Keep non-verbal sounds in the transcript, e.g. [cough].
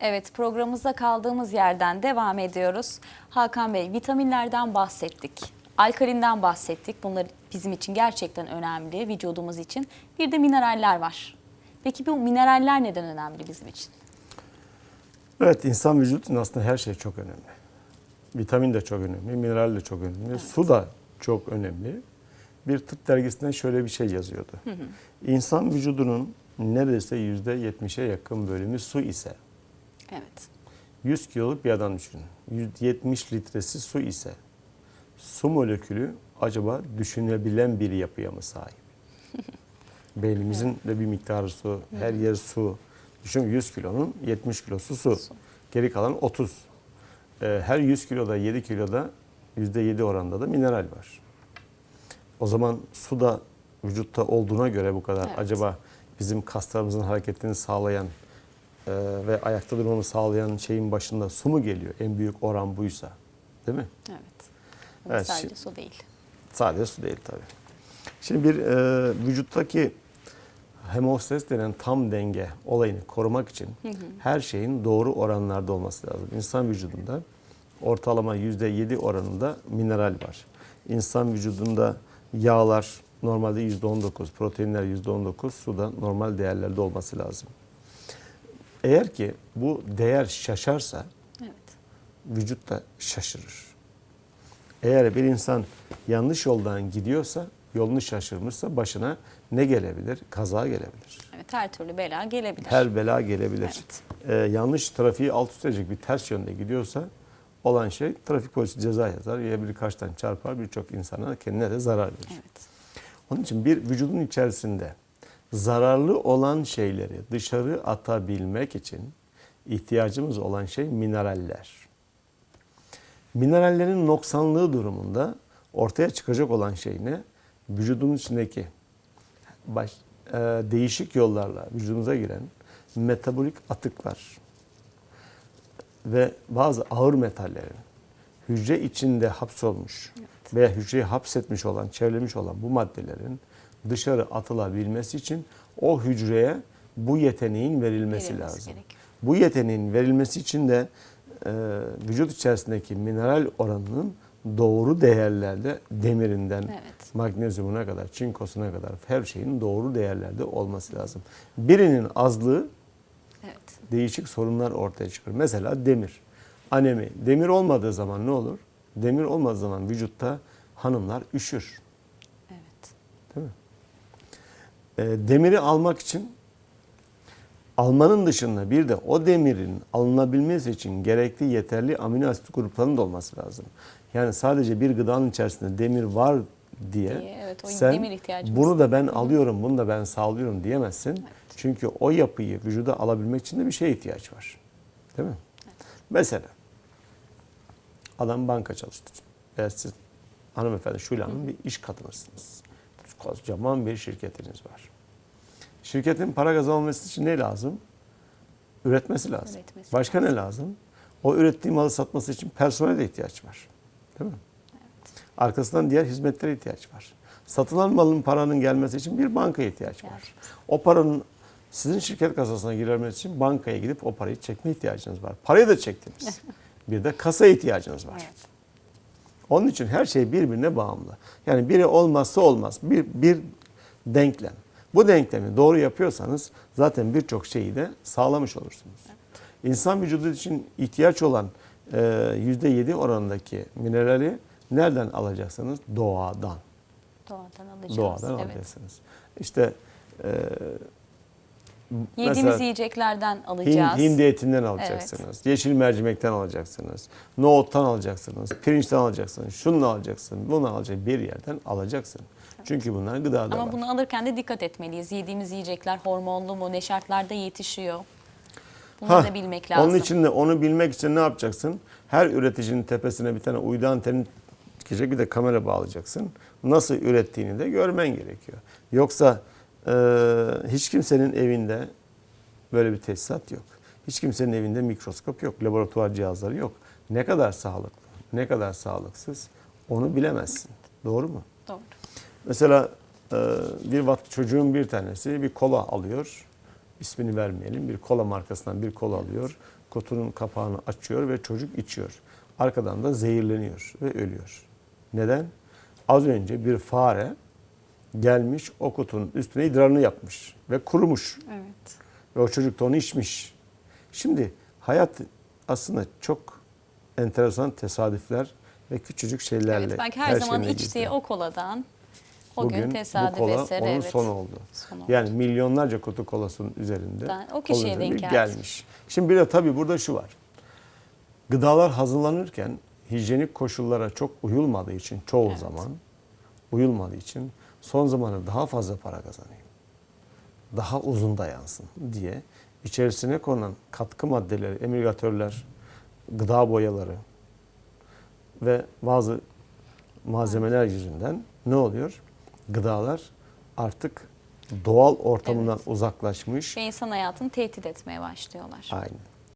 Evet programımıza kaldığımız yerden devam ediyoruz. Hakan Bey vitaminlerden bahsettik. Alkalinden bahsettik. Bunlar bizim için gerçekten önemli vücudumuz için. Bir de mineraller var. Peki bu mineraller neden önemli bizim için? Evet insan vücudunun aslında her şey çok önemli. Vitamin de çok önemli, mineral de çok önemli, su da çok önemli. Bir tıp dergisinden şöyle bir şey yazıyordu. İnsan vücudunun neredeyse yüzde yetmişe yakın bölümü su ise, Evet. 100 kiloluk bir adam düşünün. 170 litresi su ise, su molekülü acaba düşünebilen bir yapıya mı sahip? [laughs] Beynimizin de bir miktarı su, her yer su. Düşün 100 kilonun 70 kilosu su. Geri kalan 30. Ee, Her 100 kiloda 7 kiloda %7 oranda da mineral var. O zaman su da vücutta olduğuna göre bu kadar Evet. acaba bizim kaslarımızın hareketini sağlayan e, ve ayakta durmamı sağlayan şeyin başında su mu geliyor? En büyük oran buysa. Değil mi? Evet. Ama Evet, sadece su değil. Sadece su değil tabii. Şimdi bir e, vücuttaki hemostaz denen tam denge olayını korumak için her şeyin doğru oranlarda olması lazım. İnsan vücudunda ortalama %7 oranında mineral var. İnsan vücudunda yağlar normalde %19, proteinler %19, su da normal değerlerde olması lazım. Eğer ki bu değer şaşarsa Evet. vücut da şaşırır. Eğer bir insan yanlış yoldan gidiyorsa, yolunu şaşırmışsa başına ne gelebilir? Kaza gelebilir. Evet her türlü bela gelebilir. Her bela gelebilir. Evet. Ee, yanlış trafiği alt üst edecek bir ters yönde gidiyorsa olan şey trafik polisi ceza yazar ya birkaç tane çarpar birçok insana kendine de zarar verir. Evet. Onun için bir vücudun içerisinde zararlı olan şeyleri dışarı atabilmek için ihtiyacımız olan şey mineraller. Minerallerin noksanlığı durumunda ortaya çıkacak olan şey ne? Vücudun içindeki baş, e, değişik yollarla vücudumuza giren metabolik atıklar ve bazı ağır metallerin hücre içinde hapsolmuş veya hücreyi hapsetmiş olan, çevrelemiş olan bu maddelerin dışarı atılabilmesi için o hücreye bu yeteneğin verilmesi, Verilmesi lazım. gerekiyor. Bu yeteneğin verilmesi için de e, vücut içerisindeki mineral oranının doğru değerlerde demirinden Evet. magnezyumuna kadar, çinkosuna kadar her şeyin doğru değerlerde olması lazım. Birinin azlığı Evet. değişik sorunlar ortaya çıkar. Mesela demir, anemi. Demir olmadığı zaman ne olur? Demir olmadığı zaman vücutta hanımlar üşür. Evet. Değil mi? E, demiri almak için almanın dışında bir de o demirin alınabilmesi için gerekli yeterli amino asit gruplarının da olması lazım. Yani sadece bir gıdanın içerisinde demir var diye, Diye, evet, o sen bunu da ben alıyorum, bunu da ben sağlıyorum diyemezsin. Çünkü o yapıyı vücuda alabilmek için de bir şeye ihtiyaç var. Değil mi? Mesela adam banka çalıştırıyor. Veya siz hanımefendi Şule Hanım bir iş kadınısınız. Kocaman bir şirketiniz var. Şirketin para kazanması için ne lazım? Üretmesi lazım. Üretmesi Başka ne lazım? O ürettiği malı satması için personele ihtiyaç var. Değil mi? Arkasından diğer hizmetlere ihtiyaç var. Satılan malın paranın gelmesi için bir bankaya ihtiyaç var. O paranın sizin şirket kasasına girmesi için bankaya gidip o parayı çekme ihtiyacınız var. Parayı da çektiniz. [laughs] bir de kasaya ihtiyacınız var. Evet. Onun için her şey birbirine bağımlı. Yani biri olmazsa olmaz. Bir, bir denklem. Bu denklemi doğru yapıyorsanız zaten birçok şeyi de sağlamış olursunuz. İnsan vücudu için ihtiyaç olan e, %7 oranındaki minerali nereden alacaksınız? Doğadan. Doğadan alacağız. Doğadan evet. alacaksınız. İşte e, Yediğimiz Mesela yiyeceklerden alacağız. hindi etinden alacaksınız. Yeşil mercimekten alacaksınız. Nohuttan alacaksınız. Pirinçten alacaksınız. Şunu alacaksın. Bunu alacaksın. Bir yerden alacaksın. Çünkü bunlar gıdada Ama var. bunu alırken de dikkat etmeliyiz. Yediğimiz yiyecekler hormonlu mu, ne şartlarda yetişiyor? Bunları Hah, da bilmek lazım. Onun için de onu bilmek için ne yapacaksın? Her üreticinin tepesine bir tane uydu anteni dikecek bir de kamera bağlayacaksın. Nasıl ürettiğini de görmen gerekiyor. Yoksa hiç kimsenin evinde böyle bir tesisat yok. Hiç kimsenin evinde mikroskop yok, laboratuvar cihazları yok. Ne kadar sağlıklı, ne kadar sağlıksız onu bilemezsin. Doğru mu? Doğru. Mesela e, bir çocuğun bir tanesi bir kola alıyor. ismini vermeyelim bir kola markasından bir kola alıyor. Kutunun kapağını açıyor ve çocuk içiyor. Arkadan da zehirleniyor ve ölüyor. Neden? Az önce bir fare gelmiş o kutunun üstüne idrarını yapmış ve kurumuş. Evet. Ve o çocuk da onu içmiş. Şimdi hayat aslında çok enteresan tesadüfler ve küçücük şeylerle. Evet, belki her, zaman şeyle içtiği o koladan o Bugün gün bu tesadüf kola eseri onun evet. sonu oldu. Son oldu. Yani milyonlarca kutu kolasının üzerinde Ben- o kişiye denk geldi. gelmiş. Şimdi bir de tabii burada şu var. Gıdalar hazırlanırken hijyenik koşullara çok uyulmadığı için çoğu Evet. zaman uyulmadığı için son zamanlarda daha fazla para kazanayım. Daha uzun dayansın diye içerisine konulan katkı maddeleri, emülgatörler, gıda boyaları ve bazı malzemeler yüzünden ne oluyor? Gıdalar artık doğal ortamından uzaklaşmış. Ve insan hayatını tehdit etmeye başlıyorlar. Aynen.